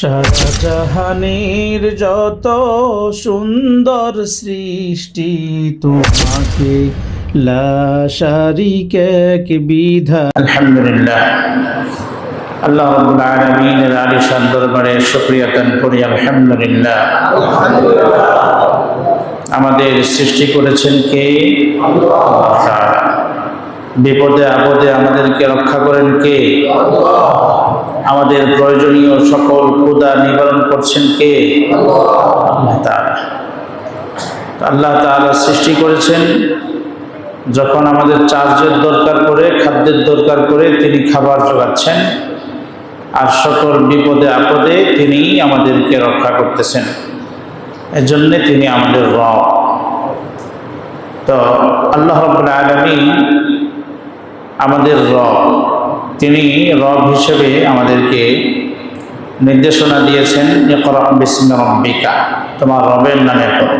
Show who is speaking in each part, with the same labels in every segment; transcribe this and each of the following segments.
Speaker 1: শাহজাহানের যত সুন্দর সৃষ্টি, তোমাকে লাশারিক বিধা
Speaker 2: আলহামদুলিল্লাহ। আল্লাহ রাব্বুল আলামিনের আলিশান দরবারে শুকরিয়া দান করি, আলহামদুলিল্লাহ। আমাদের সৃষ্টি করেছেন কে? বিপদে আপদে আমাদেরকে রক্ষা করেন কে? আমাদের প্রয়োজনীয় সকল ক্ষুদা নিবারণ করছেন কে? আল্লাহ তাআলা। আল্লাহ সৃষ্টি করেছেন, যখন আমাদের চার্জের দরকার করে খাদ্যের দরকার করে তিনি খাবার জোগাচ্ছেন। আর সকল বিপদে, আপদে তিনি আমাদেরকে রক্ষা করতেছেন। এজন্যে তিনি আমাদের র তো আল্লাহ রব্বুল আলমী আমাদের রব। তিনি রব হিসেবে আমাদেরকে নির্দেশনা দিয়েছেন, ইকরা বিস্মি রব্বিকা তোমার রবের নামে পড়ো।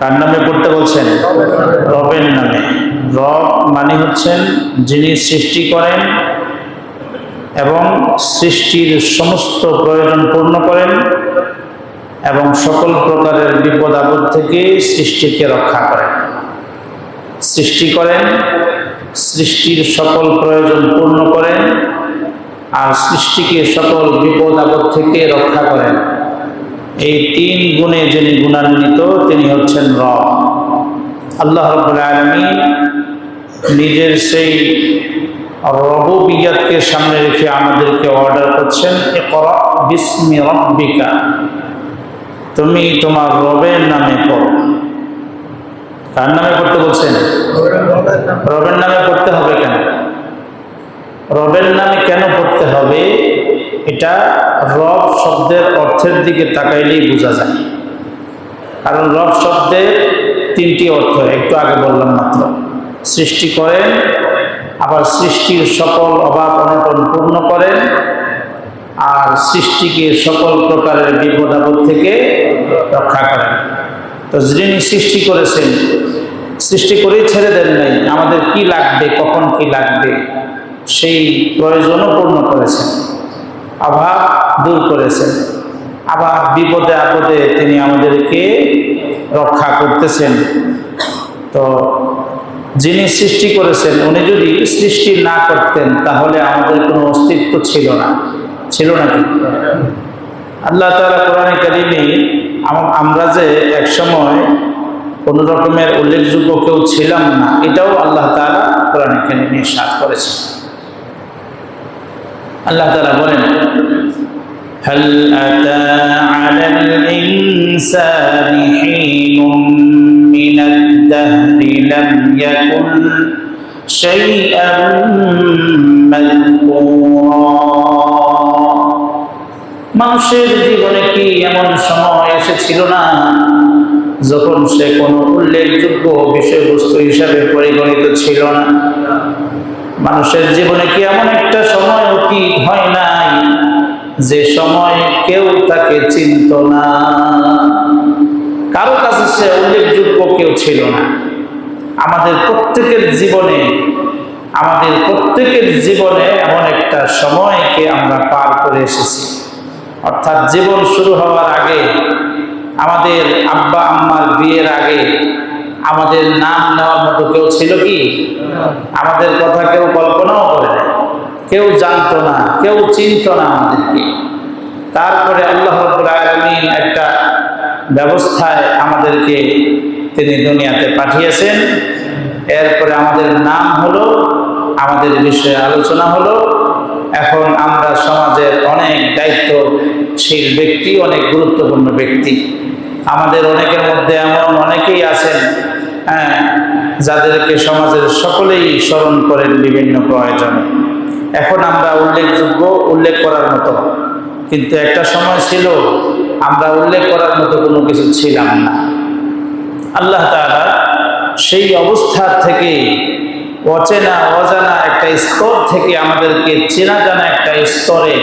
Speaker 2: কার নামে পড়তে বলছেন? রবের নামে। রব মানে হচ্ছেন যিনি সৃষ্টি করেন এবং সৃষ্টির সমস্ত প্রয়োজন পূর্ণ করেন এবং সকল প্রকারের বিপদ আপদ থেকে সৃষ্টিকে রক্ষা করেন। সৃষ্টি করেন সৃষ্টির সকল প্রয়োজন পূর্ণ করেন আর সৃষ্টিকে সকল বিপদ আপদ থেকে রক্ষা করেন। এই তিন গুণে যিনি গুণান্বিত, তিনি হচ্ছেন রব। আল্লাহ রব্বুল আলমী নিজের সেই রববিয়াতকে সামনে রেখে আমাদেরকে অর্ডার করছেন বিস্মি রব্বিকা তুমি তোমার রবের নামে পড়ো। কার নামে পড়তে বলছেন রবের নামে পড়তে হবে কেন রবের নামে কেন পড়তে হবে? এটা রব শব্দের অর্থের দিকে তাকাইলেই বোঝা যায়। কারণ রব শব্দের তিনটি অর্থ, একটু আগে বললাম মাত্র। সৃষ্টি করেন, আবার সৃষ্টির সকল অভাব অনটন পূর্ণ করেন, আর সৃষ্টিকে সকল প্রকারের বিপদ আপদ থেকে রক্ষা করেন। তো যিনি সৃষ্টি করেছেন, সৃষ্টি করেই ছেড়ে দেন নাই, আমাদের কি লাগবে, কখন কি লাগবে? সেই প্রয়োজনও পূর্ণ করেছেন, অভাব দূর করেছেন। আবার বিপদে আপদে তিনি আমাদেরকে রক্ষা করতেছেন। তো যিনি সৃষ্টি করেছেন, উনি যদি সৃষ্টি না করতেন, তাহলে আমাদের কোনো অস্তিত্ব ছিল না। ছিল নাকি আল্লাহ তালা কোরআনে আম- আমরা যে একসময় কোনো রকমের উল্লেখযোগ্য কেউ ছিলাম না, এটাও আল্লাহ তালা কোরআনে কারিমে সাত করেছেন। আল্লাহ তালা বলেন هل أتى على الإنسان حين من الدهر لم يكن شيئا مذكورا মানুষের জীবনে কি এমন সময় এসেছিল না যখন সে কোনো উল্লেখযোগ্য বিষয়বস্তু হিসাবে পরিগণিত ছিল না মানুষের জীবনে কি এমন একটা সময় অতীত হয় নাই। যে সময় কেউ তাকে চিনত না। কারও কাছে সে উল্লেখযোগ্য কেউ ছিল না। আমাদের প্রত্যেকের জীবনে আমাদের প্রত্যেকের জীবনে এমন একটা সময়কে আমরা পার করে এসেছি। অর্থাৎ জীবন শুরু হওয়ার আগে আমাদের আব্বা আম্মার বিয়ের আগে আমাদের নাম নেওয়ার মতো কেউ ছিল কি? আমাদের কথা কেউ কল্পনাও করে না কেউ জানতো না, কেউ চিনত না আমাদেরকে। তারপরে আল্লাহ আলমিন একটা ব্যবস্থায় আমাদেরকে তিনি দুনিয়াতে পাঠিয়েছেন। এরপরে আমাদের নাম হলো, আমাদের বিষয়ে আলোচনা হলো। এখন আমরা সমাজের অনেক দায়িত্বশীল ব্যক্তি, অনেক গুরুত্বপূর্ণ ব্যক্তি। আমাদের অনেকের মধ্যে এমন অনেকেই আছেন হ্যাঁ যাদেরকে সমাজের সকলেই স্মরণ করেন বিভিন্ন প্রয়োজনে। এখন আমরা উল্লেখযোগ্য উল্লেখ করার মতো। কিন্তু একটা সময় ছিল, আমরা উল্লেখ করার মতো কোনো কিছু ছিলাম না। আল্লাহ তাআলা সেই অবস্থা থেকে অচেনা, অজানা একটা স্তর থেকে আমাদেরকে চেনা জানা একটা স্তরে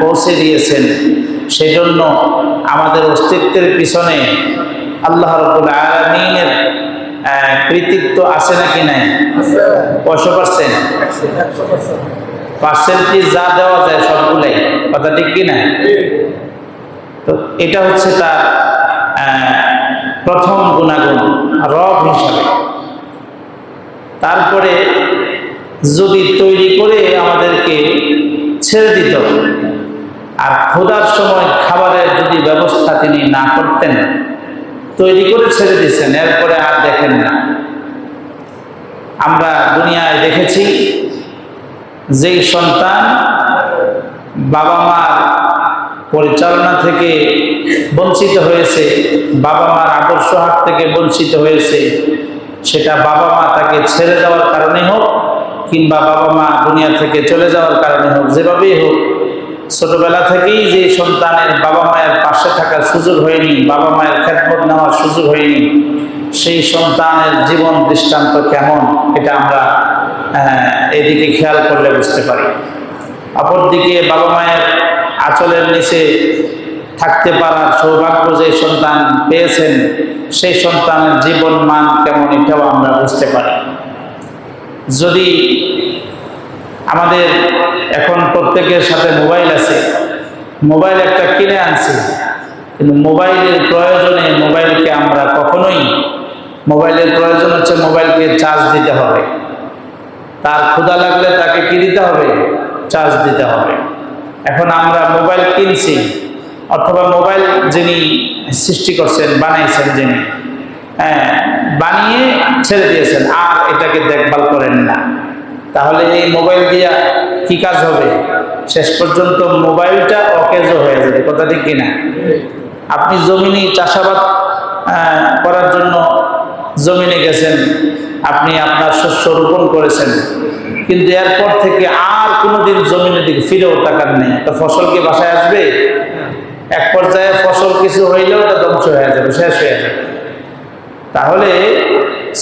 Speaker 2: পৌঁছে দিয়েছেন। সেজন্য আমাদের অস্তিত্বের পিছনে আল্লাহ রবুল আলমিনের কৃতিত্ব আছে নাকি নাই? কয়শো পার্সেন্ট। পার্সেন্টেজ যা দেওয়া যায় সবগুলাই। কথা ঠিক কিনা? তো এটা হচ্ছে তার প্রথম গুণাগুণ, রব হিসাবে। তারপরে যদি তৈরি করে আমাদেরকে ছেড়ে দিত, আর খোদার সময় খাবারের যদি ব্যবস্থা তিনি না করতেন, তৈরি করে ছেড়ে দিচ্ছেন এরপরে আর দেখেন না। আমরা দুনিয়ায় দেখেছি যেই সন্তান বাবা মার পরিচালনা থেকে বঞ্চিত হয়েছে, বাবা মার আদর্শ হাত থেকে বঞ্চিত হয়েছে, সেটা বাবা মা তাকে ছেড়ে যাওয়ার কারণে হোক কিংবা বাবা মা দুনিয়া থেকে চলে যাওয়ার কারণে হোক, যেভাবেই হোক, ছোটবেলা থেকেই যে সন্তানের বাবা মায়ের পাশে থাকার সুযোগ হয়নি, বাবা মায়ের খেদমত নেওয়ার সুযোগ হয়নি সেই সন্তানের জীবন দৃষ্টান্ত কেমন এটা আমরা এদিকে খেয়াল করলে বুঝতে পারি। অপরদিকে বাবা মায়ের আঁচলের নিচে থাকতে পারার সৌভাগ্য যে সন্তান পেয়েছেন, সেই সন্তানের জীবন মান কেমন এটাও আমরা বুঝতে পারি। যদি আমাদের এখন প্রত্যেকের সাথে মোবাইল আছে, মোবাইল একটা কিনে আনছি, কিন্তু মোবাইলের প্রয়োজনে মোবাইলকে আমরা কখনোই মোবাইলের প্রয়োজন হচ্ছে মোবাইলকে চার্জ দিতে হবে। তার ক্ষুধা লাগলে তাকে কি দিতে হবে? চার্জ দিতে হবে। এখন আমরা মোবাইল কিনছি, অথবা মোবাইল যিনি সৃষ্টি করছেন বানাইছেন যিনি হ্যাঁ বানিয়ে ছেড়ে দিয়েছেন, আর এটাকে দেখভাল করেন না। তাহলে এই মোবাইল দিয়া কি কাজ হবে? শেষ পর্যন্ত মোবাইলটা অকেজো হয়ে যাবে, কথা ঠিক কিনা? আপনি জমিনে চাষাবাদ করার জন্য জমিনে গেছেন, আপনি আপনার শস্য রোপণ করেছেন। কিন্তু এরপর থেকে আর কোনোদিন জমিনের দিকে ফিরেও তাকার নেই। তো ফসল কি বাসায় আসবে? এক পর্যায়ে ফসল কিছু হইলেও তা ধ্বংস হয়ে যাবে, শেষ হয়ে যাবে। তাহলে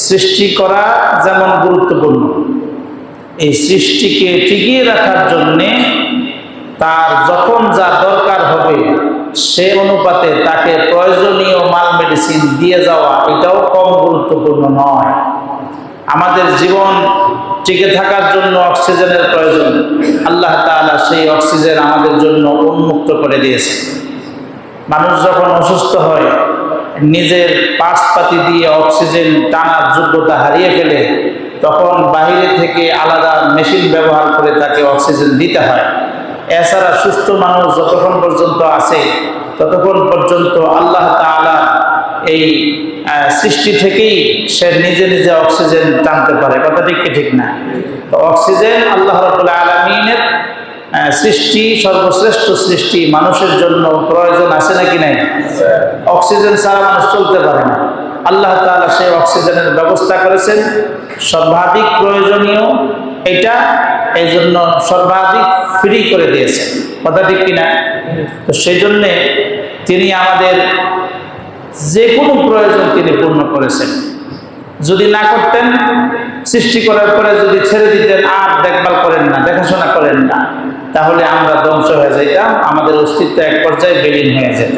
Speaker 2: সৃষ্টি করা যেমন গুরুত্বপূর্ণ, এই সৃষ্টিকে টিকিয়ে রাখার জন্যে তার যখন যা দরকার হবে সে অনুপাতে তাকে প্রয়োজনীয় মাল মেডিসিন দিয়ে যাওয়া এটাও কম গুরুত্বপূর্ণ নয়। আমাদের জীবন টিকে থাকার জন্য অক্সিজেনের প্রয়োজন। আল্লাহ তাআলা সেই অক্সিজেন আমাদের জন্য উন্মুক্ত করে দিয়েছে। মানুষ যখন অসুস্থ হয়, নিজের পার্সপাতি দিয়ে অক্সিজেন টানার যোগ্যতা হারিয়ে ফেলে, তখন বাইরে থেকে আলাদা মেশিন ব্যবহার করে তাকে অক্সিজেন দিতে হয়। এছাড়া সুস্থ মানুষ যতক্ষণ পর্যন্ত আছে ততক্ষণ পর্যন্ত আল্লাহ তাআলা এই সৃষ্টি থেকেই সে নিজে নিজে অক্সিজেন টানতে পারে। কথা ঠিক কি ঠিক না? তো অক্সিজেন আল্লাহ রবুল্লা আলমিনের সৃষ্টি, সর্বশ্রেষ্ঠ সৃষ্টি মানুষের জন্য প্রয়োজন আছে নাকি নাই? অক্সিজেন ছাড়া মানুষ চলতে পারে না। আল্লাহ তাআলা সেই অক্সিজেনের ব্যবস্থা করেছেন। সর্বাধিক প্রয়োজনীয়, এটা এই জন্য সর্বাধিক ফ্রি করে দিয়েছেন কথা ঠিক কিনা? তো সেই জন্যে তিনি আমাদের যে কোনো প্রয়োজন তিনি পূর্ণ করেছেন। যদি না করতেন, সৃষ্টি করার পরে যদি ছেড়ে দিতেন, আর দেখভাল করেন না, দেখাশোনা করেন না, তাহলে আমরা ধ্বংস হয়ে যাইতাম, আমাদের অস্তিত্ব এক পর্যায়ে বিলীন হয়ে যেত।